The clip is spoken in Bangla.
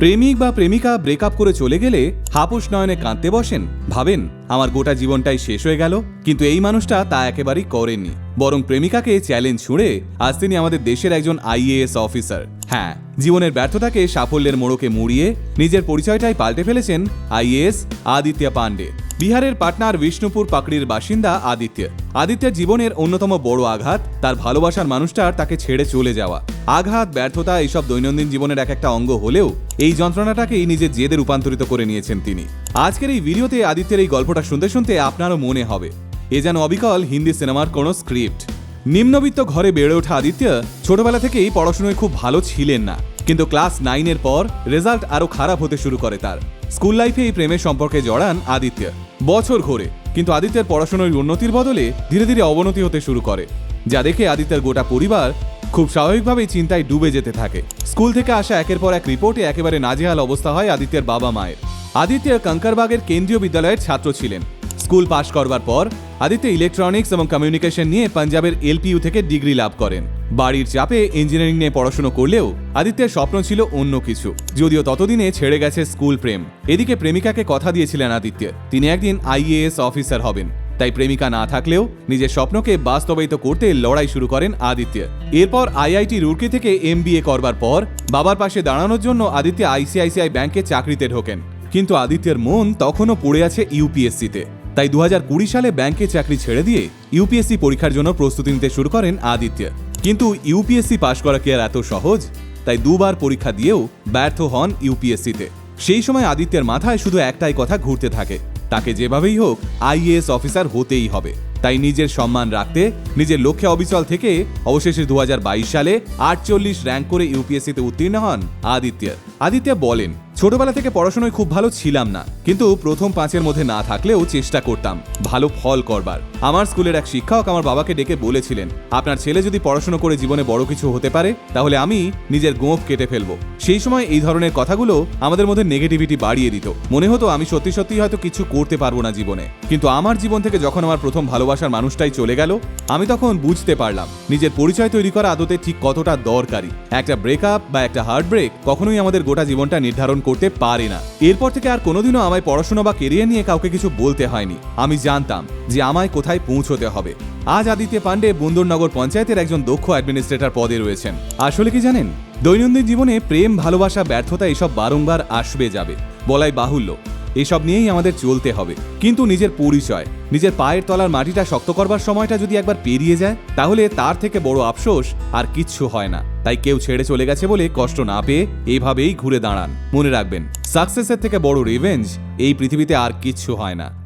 প্রেমিক বা প্রেমিকা ব্রেকআপ করে চলে গেলে হাপুস নয়নে কাঁদতে বসেন, ভাবেন, আমার গোটা জীবনটাই শেষ হয়ে গেল। কিন্তু এই মানুষটা তা একেবারেই করেনি বরং প্রেমিকাকে চ্যালেঞ্জ ছুঁড়ে আজ তিনি আমাদের দেশের একজন আইএএস অফিসার হ্যাঁ জীবনের ব্যর্থতাকে সাফল্যের মোড়কে মুড়িয়ে নিজের পরিচয়টাই পাল্টে ফেলেছেন আইএএস আদিত্য পান্ডে বিহারের পাটনার বিষ্ণুপুর পাকড়ির বাসিন্দা আদিত্য। আদিত্যের জীবনের অন্যতম বড় আঘাত, তার ভালোবাসার মানুষটার তাকে ছেড়ে চলে যাওয়া। আঘাত, ব্যর্থতা এইসব দৈনন্দিন জীবনের এক একটা অঙ্গ হলেও এই যন্ত্রণাটাকেই নিজের জেদে রূপান্তরিত করে নিয়েছেন তিনি। আজকের এই ভিডিওতে আদিত্যের এই গল্পটা শুনতে শুনতে আপনারও মনে হবে। এ যেন অবিকল হিন্দি সিনেমার কোনো স্ক্রিপ্ট। নিম্নবিত্ত ঘরে বেড়ে ওঠা আদিত্য ছোটবেলা থেকেই পড়াশুনোয় খুব ভালো ছিলেন না। কিন্তু ক্লাস নাইনের পর রেজাল্ট আরও খারাপ হতে শুরু করে তার। স্কুল লাইফে এই প্রেমের সম্পর্কে জড়ান আদিত্য। বছর ঘোরে, কিন্তু আদিত্যের পড়াশোনার উন্নতির বদলে ধীরে ধীরে অবনতি হতে শুরু করে, যা দেখে আদিত্যের গোটা পরিবার খুব স্বাভাবিকভাবেই চিন্তায় ডুবে যেতে থাকে। স্কুল থেকে আসা একের পর এক রিপোর্টে একেবারে নাজেহাল অবস্থা হয় আদিত্যের বাবা মায়ের। আদিত্য কঙ্কারবাগের কেন্দ্রীয় বিদ্যালয়ের ছাত্র ছিলেন। স্কুল পাশ করবার পর আদিত্য ইলেকট্রনিক্স এবং কমিউনিকেশন নিয়ে পাঞ্জাবের এলপিইউ থেকে ডিগ্রি লাভ করেন। বাড়ির চাপে ইঞ্জিনিয়ারিং নিয়ে পড়াশোনা করলেও আদিত্যের স্বপ্ন ছিল অন্য কিছু। যদিও ততদিনে ছেড়ে গেছে স্কুল প্রেম। এদিকে প্রেমিকাকে কথা দিয়েছিলেন আদিত্য তিনি একদিন আইএএস অফিসার হবেন। তাই প্রেমিকা না থাকলেও নিজের স্বপ্নকে বাস্তবায়িত করতে লড়াই শুরু করেন আদিত্য। এরপর আইআইটি রুরকি থেকে এমবিএ করবার পর বাবার পাশে দাঁড়ানোর জন্য আদিত্য আইসিআইসিআই ব্যাংকে চাকরিতে ঢোকেন। কিন্তু আদিত্যের মন তখনও পড়ে আছে ইউপিএসসিতে। তাই দু হাজার কুড়ি সালে ব্যাংকে চাকরি ছেড়ে দিয়ে ইউপিএসসি পরীক্ষার জন্য প্রস্তুতি নিতে শুরু করেন আদিত্য। কিন্তু ইউপিএসসি পাশ করা কি আর এত সহজ? তাই দুবার পরীক্ষা দিয়েও ব্যর্থ হন ইউপিএসসিতে। সেই সময় আদিত্যের মাথায় শুধু একটাই কথা ঘুরতে থাকে। তাকে যেভাবেই হোক, আইএএস অফিসার হতেই হবে। তাই নিজের সম্মান রাখতে, নিজের লক্ষ্যে অবিচল থেকে অবশেষে দু হাজার বাইশ সালে আটচল্লিশ র্যাঙ্ক করে ইউপিএসসিতে উত্তীর্ণ হন আদিত্য আদিত্য বলেন ছোটবেলা থেকে পড়াশোনায় খুব ভালো ছিলাম না, কিন্তু প্রথম পাঁচের মধ্যে না থাকলেও চেষ্টা করতাম, ভালো ফল করবার। আমার স্কুলের এক শিক্ষক আমার বাবাকে ডেকে বলেছিলেন, আপনার ছেলে যদি পড়াশোনা করে জীবনে বড় কিছু হতে পারে, তাহলে আমি নিজের গোঁফ কেটে ফেলব। সেই সময় এই ধরনের কথাগুলো আমাদের মধ্যে নেগেটিভিটি বাড়িয়ে দিত। মনে হতো আমি সত্যি সত্যি হয়তো কিছু করতে পারব না জীবনে। কিন্তু আমার জীবন থেকে যখন আমার প্রথম ভালোবাসার মানুষটাই চলে গেল, আমি তখন বুঝতে পারলাম, নিজের পরিচয় তৈরি করা আদতে ঠিক কতটা দরকারি। একটা ব্রেকআপ বা একটা হার্ট ব্রেক কখনোই আমাদের গোটা জীবনটা নির্ধারণ করতে পারে না। এরপর থেকে আর কোনোদিনও আমায় পড়াশোনা বা কেরিয়ার নিয়ে কাউকে কিছু বলতে হয়নি। আমি জানতাম যে আমায় কোথায় পৌঁছতে হবে। আজ আদিত্য পান্ডে বন্দরনগর পঞ্চায়েতের একজন দক্ষ অ্যাডমিনিস্ট্রেটর পদে রয়েছেন। আসলে কি জানেন? দৈনন্দিন জীবনে প্রেম, ভালোবাসা, ব্যর্থতা এসব বারংবার আসবে যাবে, বলাই বাহুল্য। এসব নিয়েই আমাদের চলতে হবে। কিন্তু নিজের পরিচয়, নিজের পায়ের তলার মাটিটা শক্ত করবার সময়টা যদি একবার পেরিয়ে যায়, তাহলে তার থেকে বড় আফসোস আর কিচ্ছু হয় না। তাই কেউ ছেড়ে চলে গেছে বলে কষ্ট না পেয়ে এইভাবেই ঘুরে দাঁড়ান। মনে রাখবেন সাকসেসের থেকে বড় রিভেঞ্জ এই পৃথিবীতে আর কিচ্ছু হয় না।